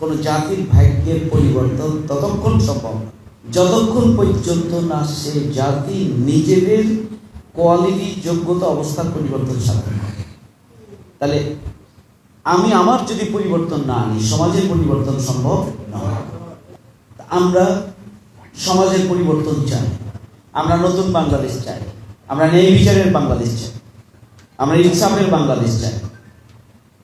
কোনো জাতির ভাগ্যের পরিবর্তন ততক্ষণ সম্ভব। যতক্ষণ পর্যন্ত না সে জাতি নিজেদের কোয়ালিটি, যোগ্যতা, অবস্থার পরিবর্তন সাধন তাহলে আমি আমার যদি পরিবর্তন না আনি, সমাজের পরিবর্তন সম্ভব নয়। আমরা সমাজের পরিবর্তন চাই। আমরা নতুন বাংলাদেশ চাই। আমরা ন্যায় বিচারের বাংলাদেশ চাই। আমরা ইনসাফের বাংলাদেশ চাই।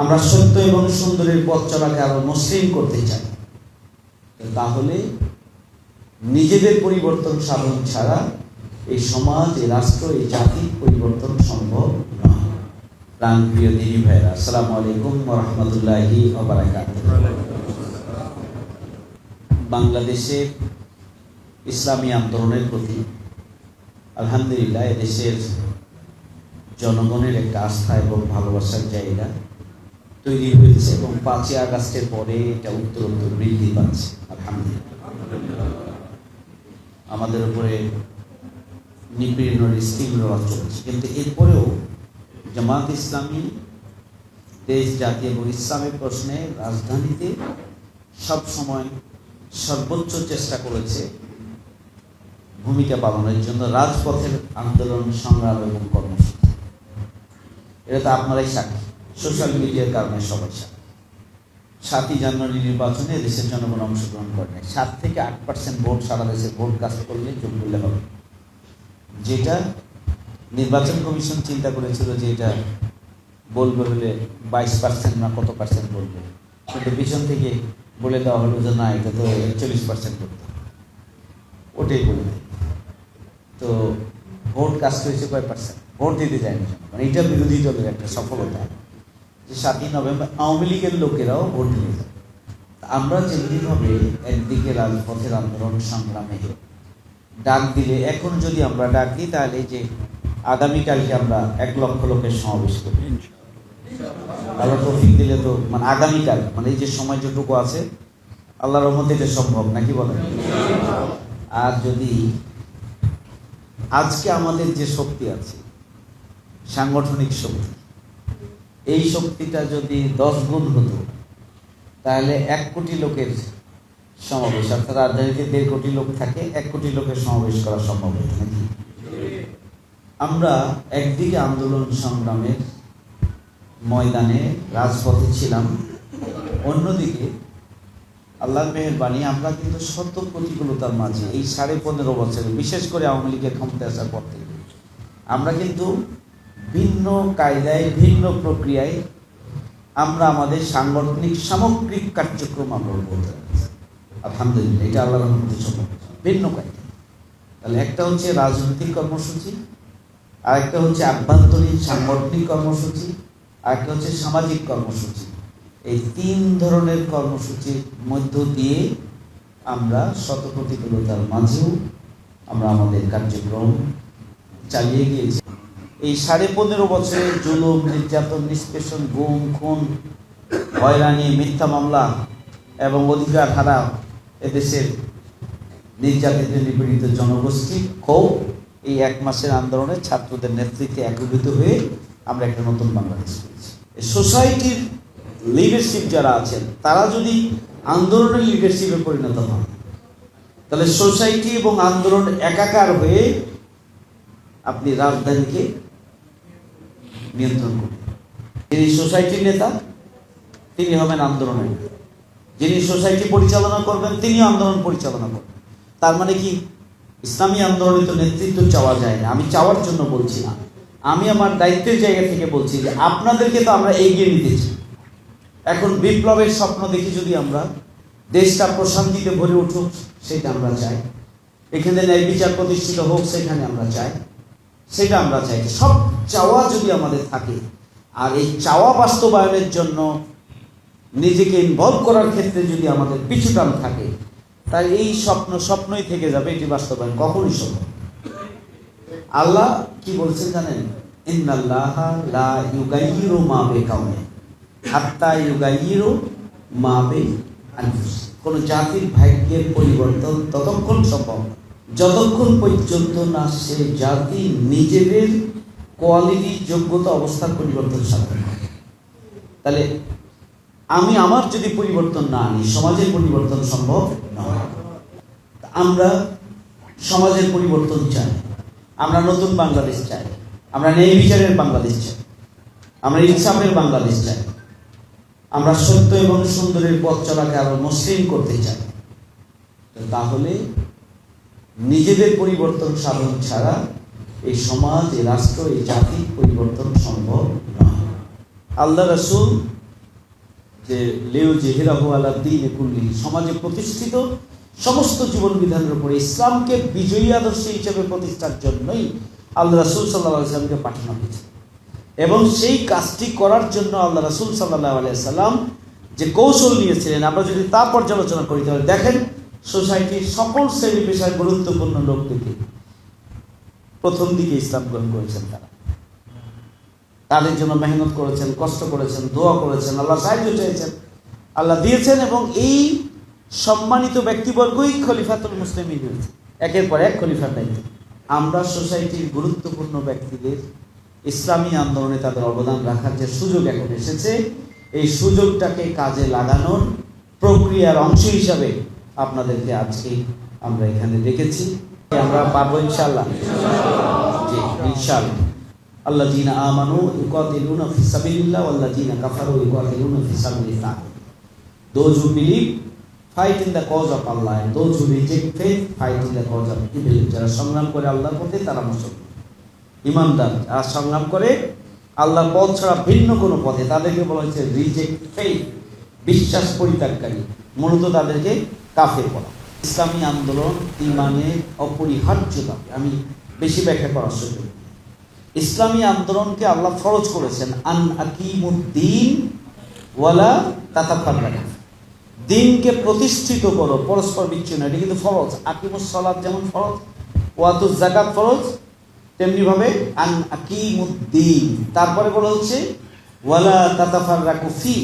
আমরা সত্য এবং সুন্দরের পথ চলাকে আরও মসৃণ করতে চাই। তাহলে নিজেদের পরিবর্তন সাধন ছাড়া এই সমাজ, এই রাষ্ট্র, এই জাতির পরিবর্তন সম্ভব নয়। প্রাণ প্রিয় দিদি ভাইরা আসসালামু আলাইকুম রহমতুল্লাহি বাংলাদেশের ইসলামী আন্দোলনের প্রতি আলহামদুলিল্লাহ এদেশের জনগণের একটা আস্থা এবং ভালোবাসার জায়গা। তৈরি হয়েছে এবং পাঁচই আগস্টের পরে এটা উত্তরোত্তর বৃদ্ধি পাচ্ছে। আমাদের উপরে নিপীড়নের স্টিম রোয়া চলছে। কিন্তু এরপরেও জামাত ইসলামী, দেশ, জাতি এবং ইসলামের প্রশ্নে রাজধানীতে সব সময় সর্বোচ্চ চেষ্টা করেছে ভূমিকা পালনের জন্য রাজপথের আন্দোলন, সংগ্রাম এবং কর্মসূচি। এটা তো আপনারাই সাক্ষী। সোশ্যাল মিডিয়ার কারণে সমস্যা। সাতই জানুয়ারি নির্বাচনে দেশের জনগণ অংশগ্রহণ করে নাই। সাত থেকে আট পার্সেন্ট ভোট সারা দেশে ভোট কাস্ট করলে যোগ করলে হবে। যেটা নির্বাচন কমিশন চিন্তা করেছিল যে এটা বলবে হলে বাইশ পার্সেন্ট না কত পার্সেন্ট বলবে কিন্তু পিছন থেকে বলে দেওয়া হলো যে না, এটা তো একচল্লিশ পার্সেন্ট করতে ওটাই বলে দেয়। তো ভোট কাস্ট হয়েছে কয় পার্সেন্ট ভোট দিতে যায়নি মানে এটা বিরোধী দলের একটা সফলতা। যে সাতই নভেম্বর আওয়ামী লীগের লোকেরাও ভোট দিতে যায় আমরা যেমনিভাবে একদিকে রাজপথের আন্দোলন সংগ্রামে ডাক দিলে এখন যদি আমরা ডাক দিই তাহলে যে আগামীকালকে আমরা এক লক্ষ লোকের সমাবেশ করি আল্লাহ তৌফিক দিলে তো মানে আগামীকাল মানে এই যে সময় যেটুকু আছে, আল্লাহর রহমত এটা সম্ভব, নাকি বলেন? আর যদি আজকে আমাদের যে শক্তি আছে, সাংগঠনিক শক্তি এই শক্তিটা যদি দশ গুণ হতো, তাহলে এক কোটি লোকের সমাবেশ, অর্থাৎ রাজধানীতে দেড় কোটি লোক থাকে, এক কোটি লোকের সমাবেশ করা সম্ভব হতো নাকি? আমরা একদিকে আন্দোলন সংগ্রামের ময়দানে রাজপথে ছিলাম, অন্যদিকে আল্লাহর মেহরবানি, আমরা কিন্তু শত প্রতিকূলতার মাঝে এই সাড়ে পনেরো বছরে, বিশেষ করে আওয়ামী লীগের ক্ষমতায় আসার পর থেকে, আমরা কিন্তু ভিন্ন কায়দায়, ভিন্ন প্রক্রিয়ায় আমরা আমাদের সাংগঠনিক সামগ্রিক কার্যক্রম আমরা বলতে আলহামদুলিল্লাহ, এটা আল্লাহ রহমতের সম্ভব। ভিন্ন কায়দা তাহলে একটা হচ্ছে রাজনৈতিক কর্মসূচি, আরেকটা হচ্ছে আভ্যন্তরীণ সাংগঠনিক কর্মসূচি, আরেকটা হচ্ছে সামাজিক কর্মসূচি। এই তিন ধরনের কর্মসূচির মধ্য দিয়ে আমরা শত প্রতিকূলতার মাঝেও আমরা আমাদের কার্যক্রম চালিয়ে গিয়েছি। এই সাড়ে পনেরো বছরের জুলুম, নির্যাতন, নিষ্পেষণ, গুম, খুন, হয়রানি, মিথ্যা মামলা এবং অধিকার হারা এদেশের নির্যাতিত নিপীড়িত জনগোষ্ঠী ক্ষোভ এই এক মাসের আন্দোলনে ছাত্রদের নেতৃত্বে একীভূত হয়ে আমরা একটা নতুন বাংলাদেশ করেছি সোসাইটির লিডারশিপ যারা আছেন, তারা যদি আন্দোলনের লিডারশিপে পরিণত হন, তাহলে সোসাইটি এবং আন্দোলন একাকার হয়ে আপনি রাজধানীকে নিয়ন্ত্রণ করবেন যিনি সোসাইটির নেতা, তিনি হবেন আন্দোলনের। যিনি সোসাইটি পরিচালনা করবেন, তিনিও আন্দোলন পরিচালনা করবেন। তার মানে কি? ইসলামী আন্দোলনে তো নেতৃত্ব চাওয়া যায় না। আমি চাওয়ার জন্য বলছি না। আমি আমার দায়িত্বের জায়গা থেকে বলছি যে আপনাদেরকে তো আমরা এগিয়ে নিতে চাই। এখন বিপ্লবের স্বপ্ন দেখি যদি আমরা দেশটা প্রশান্তিতে ভরে উঠুক, সেটা আমরা চাই। এখানে ন্যায় বিচার প্রতিষ্ঠিত হোক, সেখানে আমরা চাই। সেটা আমরা চাই সব চাওয়া যদি আমাদের থাকে আর এই চাওয়া বাস্তবায়নের জন্য নিজেকে ইনভলভ করার ক্ষেত্রে যদি আমাদের পিছুটান থাকে তাই এই স্বপ্ন স্বপ্নই থেকে যাবে এটি বাস্তবায়ন কখনই সম্ভব আল্লাহ কি বলছেন জানেন? ইউগাইয়িরু মা হাত্তা মা বিআনফুসিহিম। কোন জাতির ভাগ্যের পরিবর্তন ততক্ষণ সম্ভব না, যতক্ষণ পর্যন্ত না সে জাতি নিজেদের কোয়ালিটি যোগ্যতা অবস্থার পরিবর্তন সাধন করে। তাহলে আমি আমার যদি পরিবর্তন না আনি, সমাজের পরিবর্তন সম্ভব নয়। আমরা সমাজের পরিবর্তন চাই। আমরা নতুন বাংলাদেশ চাই। আমরা ন্যায় বিচারের বাংলাদেশ চাই। আমরা ইনসাফের বাংলাদেশ চাই। আমরা সত্য এবং সুন্দরের পথ চলাকে আরও মসৃণ করতে চাই। তাহলে নিজেদের পরিবর্তন সাধন ছাড়া এই সমাজ, এই রাষ্ট্র, এই জাতির পরিবর্তন সম্ভব নয়। আল্লাহ রাসুল যে লেউ যে হেরাহু আল্লাহ দিন কুল্লি সমাজে প্রতিষ্ঠিত সমস্ত জীবন বিধানের উপরে ইসলামকে বিজয়ী আদর্শ হিসেবে প্রতিষ্ঠার জন্যই আল্লাহ রাসুল সাল্লাহ ইসলামকে পাঠানো হয়েছে। এবং সেই কাজটি করার জন্য আল্লাহ রাসুল সাল্লাহ আলিয়াল্লাম যে কৌশল নিয়েছিলেন, আমরা যদি তা পর্যালোচনা করি তাহলে দেখেন সোসাইটির সকল শ্রেণি পেশার গুরুত্বপূর্ণ লোকদেরকে প্রথম দিকে ইসলাম গ্রহণ করেছেন তারা। তাদের জন্য মেহনত করেছেন, কষ্ট করেছেন, দোয়া করেছেন, আল্লাহ সাহায্য চেয়েছেন, আল্লাহ দিয়েছেন এবং এই সম্মানিত ব্যক্তিবর্গই খলিফাতুল মুসলিমই হয়েছে। একের পর এক খলিফার দায়িত্ব। আমরা সোসাইটির গুরুত্বপূর্ণ ব্যক্তিদের ইসলামী আন্দোলনে তাদের অবদান রাখার যে সুযোগ এখন এসেছে, এই সুযোগটাকে কাজে লাগানোর প্রক্রিয়ার অংশ হিসাবে আপনাদেরকে আজকে আমরা এখানে দেখেছি আমরা পাবো ইনশাল্লাহ জি ইনশাল্লাহ আল্লাহ জিনা আমানু ইউকাতিলুনা ফি সাবিলিল্লাহ ওয়াল্লাহ জিনা কাফারু ইউকাতিলুনা ফি সাবিলিল্লাহ। Those who believe, fight in the cause of Allah, and those who reject faith, fight in the cause of evil. যারা সংগ্রাম করে আল্লাহর পথে, তারা মুসলমান। ইমানদার আর সংগ্রাম করে আল্লাহর পথ ছাড়া ভিন্ন কোনো পথে, তাদেরকে বলা হয়েছে রিজেক্ট ফেইথ বিশ্বাস পরিত্যাগকারী। মূলত তাদেরকে কাফের বলা ইসলামী আন্দোলন ইমানের অপরিহার্যতা। আমি বেশি ব্যাখ্যা করার সুযোগ ইসলামী আন্দোলনকে আল্লাহ ফরজ করেছেন, আন আকিমুদ্দিন ওয়ালা তাতাফাররাকা। দিনকে প্রতিষ্ঠিত করো, পরস্পর বিচ্ছিন্ন। এটা কিন্তু ফরজ। আকিমুস সালাত যেমন ফরজ ওয়াতুজ জাকাত ফরজ তেমনি ভাবে আন আকিমুদ্দিন। তারপরে বলা হচ্ছে, ওয়ালা তাতাফাররাকু ফি।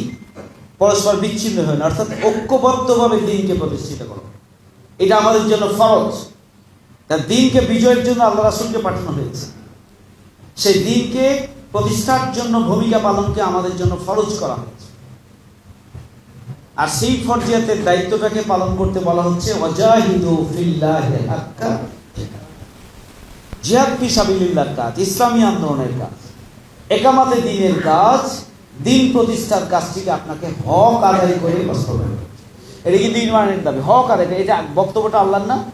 পরস্পর বিচ্ছিন্ন হয় না, অর্থাৎ ঐক্যবদ্ধভাবে দিনকে প্রতিষ্ঠিত করো। এটা আমাদের জন্য ফরজ। তার দিনকে বিজয়ের জন্য আল্লাহ রাসুলকে পাঠানো হয়েছে। সেই দিনকে প্রতিষ্ঠার জন্য ভূমিকা পালনকে আমাদের জন্য ফরজ করা হয়েছে। আর সেই ফরজিয়াতের দায়িত্বটাকে পালন করতে বলা হচ্ছে অজাহিদু ইসলামী আন্দোলনের কাজ। একামাতে দিনের কাজ দিন প্রতিষ্ঠার কাজটিকে আপনাকে হক আদায় করে বাস্তবায়ন। এটা কিন্তু ইমানের দাবি। হক আদায় এটা বক্তব্যটা আল্লাহর না?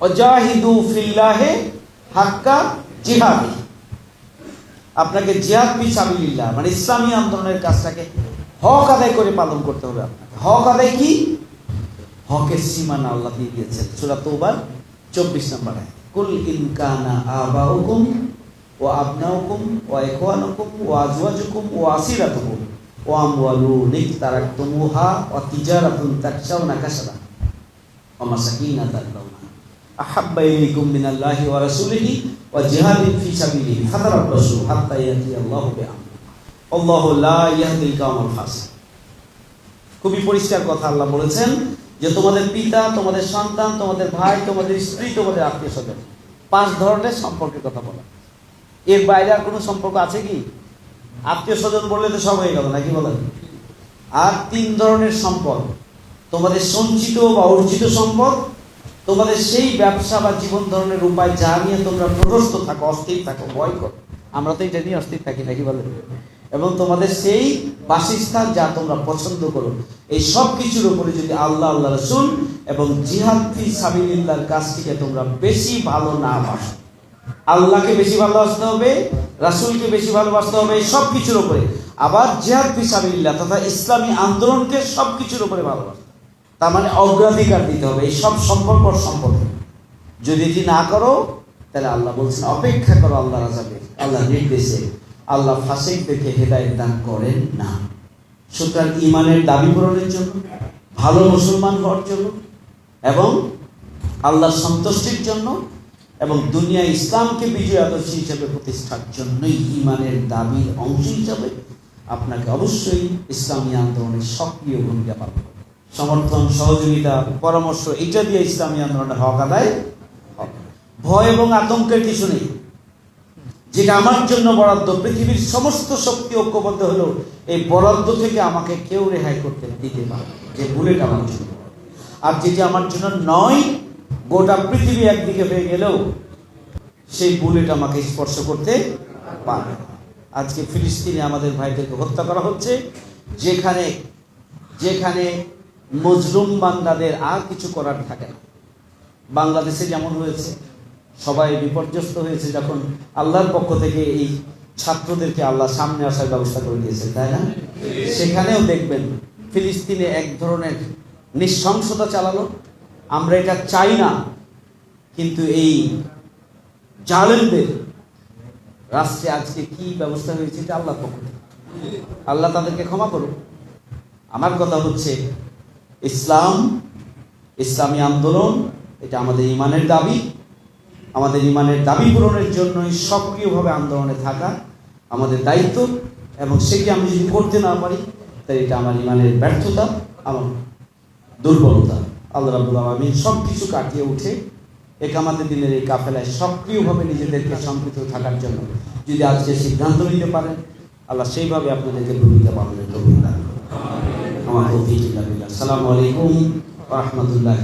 অজাহিদু ফিল্লাহে হাক্কা জিহাদি। আপনাকে জিহাদ ফি সাবিলিল্লাহ মানে ইসলামী আন্দোলনের কাজটাকে হক আদায় করে পালন করতে হবে আপনাকে। হক আদায় কি? হকের সীমানা আল্লাহ দিয়ে দিয়েছেন। সূরা তওবার 24 নম্বর কুল ইন কানা আবাউকুম ওয়া আবনাউকুম ওয়া ইখওয়ানুকুম ওয়া আজওয়াজুকুম ওয়া আসিরাতুকুম ওয়া আমওয়ালুন ইকতারাকতুমুহা ওয়া তিজারাতুন তাকশাউনা কাসাবা ওয়া মাসাকিনা তাদলাউনা আহাব্বা ইলাইকুম মিনাল্লাহি ওয়া রাসূলিহি ওয়া জিহাদিন ফি সাবিলিহি। ফাতারাব্বাসু হাত্তা ইয়াতি আল্লাহু বিআমরি আল্লাহু লা ইয়াহদিল কাওমাল ফাসিক। খুবই পরিষ্কার কথা আল্লাহ বলেছেন যে তোমাদের পিতা, তোমাদের সন্তান, তোমাদের ভাই, তোমাদের স্ত্রী, তোমাদের আত্মীয় স্বজন, পাঁচ ধরনের সম্পর্কের কথা বলা। এর বাইরে আর কোনো সম্পর্ক আছে কি? আত্মীয় স্বজন বললে তো সব হয়ে গেল, নাকি বলেন? আর তিন ধরনের সম্পদ তোমাদের সঞ্চিত বা অর্জিত সম্পদ তোমাদের সেই ব্যবসা বা জীবন ধরনের উপায় যা নিয়ে তোমরা প্রশস্ত থাকো, অস্থির থাকো, ভয় করো। আমরা তো এটা নিয়ে অস্থির থাকি, নাকি বলেন? এবং তোমাদের সেই বাসস্থান যা তোমরা পছন্দ করো, এই সব কিছুর উপরে যদি আল্লাহ আল্লাহ রসুল এবং জিহাদ ফি সাবিলিল্লাহর কাজটিকে তোমরা বেশি ভালো না বাসো। আল্লাহকে বেশি ভালোবাসতে হবে, রাসূলকে বেশি ভালোবাসতে হবে সব কিছুর উপরে। আবার জিহাদ ফি তথা ইসলামী আন্দোলনকে সব কিছুর উপরে ভালোবাসতে তার মানে অগ্রাধিকার দিতে হবে এই সব সম্পর্ক সম্পর্কে। যদি এটি না করো, তাহলে আল্লাহ বলছেন, অপেক্ষা করো আল্লাহ রাজাকে, আল্লাহ নির্দেশে। আল্লাহ ফাসেক দেখে হেদায়ত দান করেন না। সুতরাং ইমানের দাবি পূরণের জন্য, ভালো মুসলমান হওয়ার জন্য এবং আল্লাহর সন্তুষ্টির জন্য এবং দুনিয়া ইসলামকে বিজয় আদর্শ হিসেবে প্রতিষ্ঠার জন্যই ইমানের দাবির অংশ হিসাবে আপনাকে অবশ্যই ইসলামী আন্দোলনের সক্রিয় ভূমিকা পালন। সমর্থন, সহযোগিতা, পরামর্শ, এটা দিয়ে ইসলামী আন্দোলনের হক আদায় ভয় এবং আতঙ্কের কিছু নেই। যেটা আমার জন্য বরাদ্দ, পৃথিবীর সমস্ত শক্তি ঐক্যবদ্ধ হলো এই বরাদ্দ থেকে আমাকে কেউ রেহাই করতে দিতে পারে যে বুলেট আমার জন্য আর যেটি আমার জন্য নয় গোটা পৃথিবী একদিকে হয়ে গেলেও সেই বুলেট আমাকে স্পর্শ করতে পারে আজকে ফিলিস্তিনে আমাদের ভাইদেরকে হত্যা করা হচ্ছে। যেখানে যেখানে মজলুম বান্দাদের আর কিছু করার থাকে না। বাংলাদেশে যেমন হয়েছে, সবাই বিপর্যস্ত হয়েছে যখন আল্লাহর পক্ষ থেকে এই ছাত্রদেরকে আল্লাহ সামনে আসার ব্যবস্থা করে দিয়েছে, তাই না? সেখানেও দেখবেন ফিলিস্তিনে এক ধরনের নৃশংসতা চালালো। আমরা এটা চাই না, কিন্তু এই জালেমদের রাষ্ট্রে আজকে কি ব্যবস্থা হয়েছে এটা আল্লাহ পক্ষ আল্লাহ তাদেরকে ক্ষমা করুন আমার কথা হচ্ছে, ইসলাম, ইসলামী আন্দোলন, এটা আমাদের ইমানের দাবি। আমাদের ইমানের দাবি পূরণের জন্যই সক্রিয়ভাবে আন্দোলনে থাকা আমাদের দায়িত্ব এবং সেটি আমি যদি করতে না পারি তাই এটা আমার ইমানের ব্যর্থতা, আমার দুর্বলতা। আল্লাহ রাবুল আলমিন সব কিছু কাটিয়ে উঠে একামাদের দিনের এই কাফেলায় সক্রিয়ভাবে নিজেদেরকে সম্পৃক্ত থাকার জন্য যদি আজকে সিদ্ধান্ত নিতে পারেন, আল্লাহ সেইভাবে আপনাদেরকে ভূমিকা পালনের আমার ইল্লা আসসালামু আলাইকুম রহমতুল্লাহ